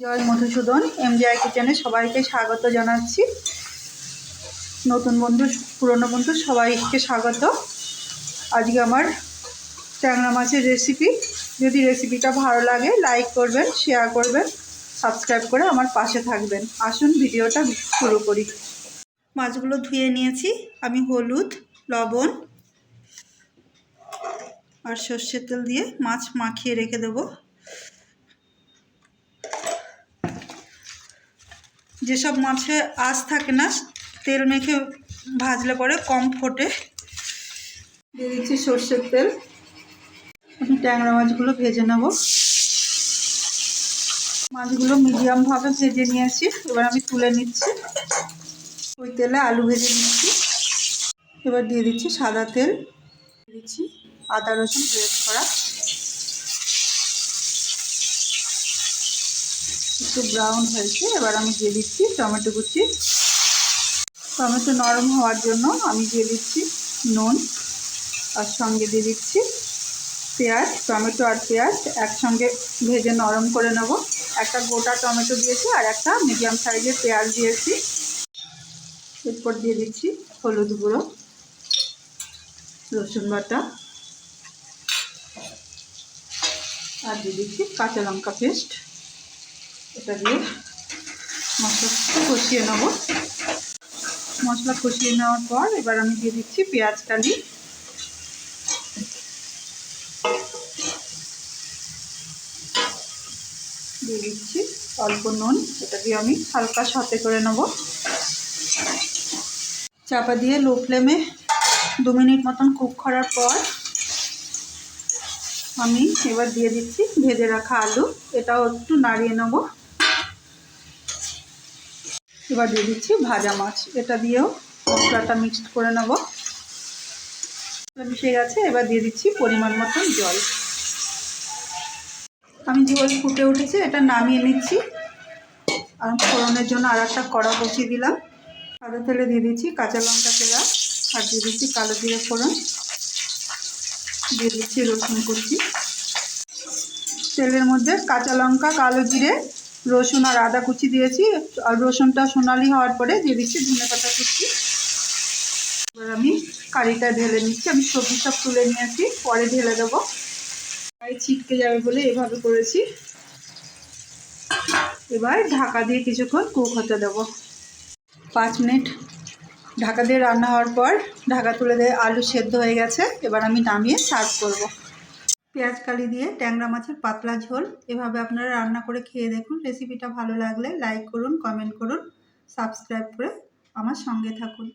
জয় Madhusudan, MgI কিচেনে সবাইকে স্বাগত জানাচ্ছি। নতুন বন্ধু, পুরনো বন্ধু সবাইকে স্বাগত। আজকে আমার ট্যাংরা মাছের রেসিপি যদি রেসিপিটা ভালো লাগে লাইক করবেন শেয়ার করবেন সাবস্ক্রাইব করে আমার পাশে থাকবেন। আসুন, ভিডিওটা শুরু করি। মাছগুলো ধুয়ে নিয়েছি। আমি হলুদ, লবণ আর সর্ষের তেল দিয়ে মাছ মাখিয়ে রেখে দেবো। যেসব মাছে আঁশ থাকে না, তেল মেখে ভাজলে পরে কম ফোটে। দিয়ে দিচ্ছি সর্ষের তেল। আমি ট্যাংরা মাছগুলো ভেজে নেব। মাছগুলো মিডিয়ামভাবে ভেজে নিয়েছি, এবার আমি তুলে নিচ্ছি। ওই তেলে আলু ভেজে নিচ্ছি। এবার দিয়ে দিচ্ছি সাদা তেল। দিচ্ছি আদা রসুন গ্রেট করা। একটু ব্রাউন হয়েছে, এবার আমি দিয়ে দিচ্ছি টমেটো কুচি। টমেটো নরম হওয়ার জন্য আমি দিয়ে দিচ্ছি নুন, আর সঙ্গে দিয়ে দিচ্ছি পেঁয়াজ, টমেটো আর পেঁয়াজ একসঙ্গে ভেজে নরম করে নেব। একটা গোটা টমেটো দিয়েছি, আর একটা মিডিয়াম সাইজের পেঁয়াজ দিয়েছি। এরপর দিয়ে দিচ্ছি হলুদ গুঁড়ো, রসুন বাটা, আর দিয়ে দিচ্ছি কাঁচা লঙ্কা পেস্ট এটা দিয়ে মশলা কষিয়ে নেব। মশলা কষিয়ে নেওয়ার পর এবার আমি দিয়ে দিচ্ছি পেঁয়াজ কালি। দিয়ে দিচ্ছি অল্প নুন, এটা দিয়ে আমি হালকা সাথে করে নেব। চাপা দিয়ে লো ফ্লেমে দু মিনিট মতন কুক করার পর আমি এবার দিয়ে দিচ্ছি ভেজে রাখা আলু। এটাও একটু নাড়িয়ে নেব। এবার দিয়ে দিচ্ছি ভাজা মাছ। এটা দিয়েও মশলাটা মিক্সড করে নেব। মিশে গেছে, এবার দিয়ে দিচ্ছি পরিমাণ মতন জল। আমি জল ফুটে উঠেছে, এটা নামিয়ে নিচ্ছি। আর ফোড়নের জন্য আর একটা কড়া বসিয়ে দিলাম। সাদা তেলে দিয়ে দিচ্ছি কাঁচা লঙ্কা তেলা আর দিয়ে দিচ্ছি কালো জিরে ফোড়ন। দিয়ে দিচ্ছি রসুন কুচি। তেলের মধ্যে কাঁচা লঙ্কা, কালো জিরে রসুন আর আদা কুচি দিয়েছি। আর রসুনটা সোনালি হওয়ার পরে দিয়ে দিচ্ছি ধনে পাতা কুচি। এবার আমি কারিটা ঢেলে নিচ্ছি। আমি সবজি সব তুলে নিয়েছি। পরে ঢেলে দেবো। গায়ে ছিটকে যাবে বলে এভাবে করেছি। এবার ঢাকা দিয়ে কিছুক্ষণ কুক হতে দেবো। পাঁচ মিনিট। ঢাকা দিয়ে রান্না হওয়ার পর ঢাকা তুলে দিয়ে আলু সেদ্ধ হয়ে গেছে। এবার আমি নামিয়ে সার্ভ করব। পেঁয়াজ কালি দিয়ে ট্যাংরা মাছের পাতলা ঝোল। এভাবে আপনারা রান্না করে খেয়ে দেখুন রেসিপিটা ভালো লাগলে লাইক করুন কমেন্ট করুন সাবস্ক্রাইব করে আমার সঙ্গে থাকুন।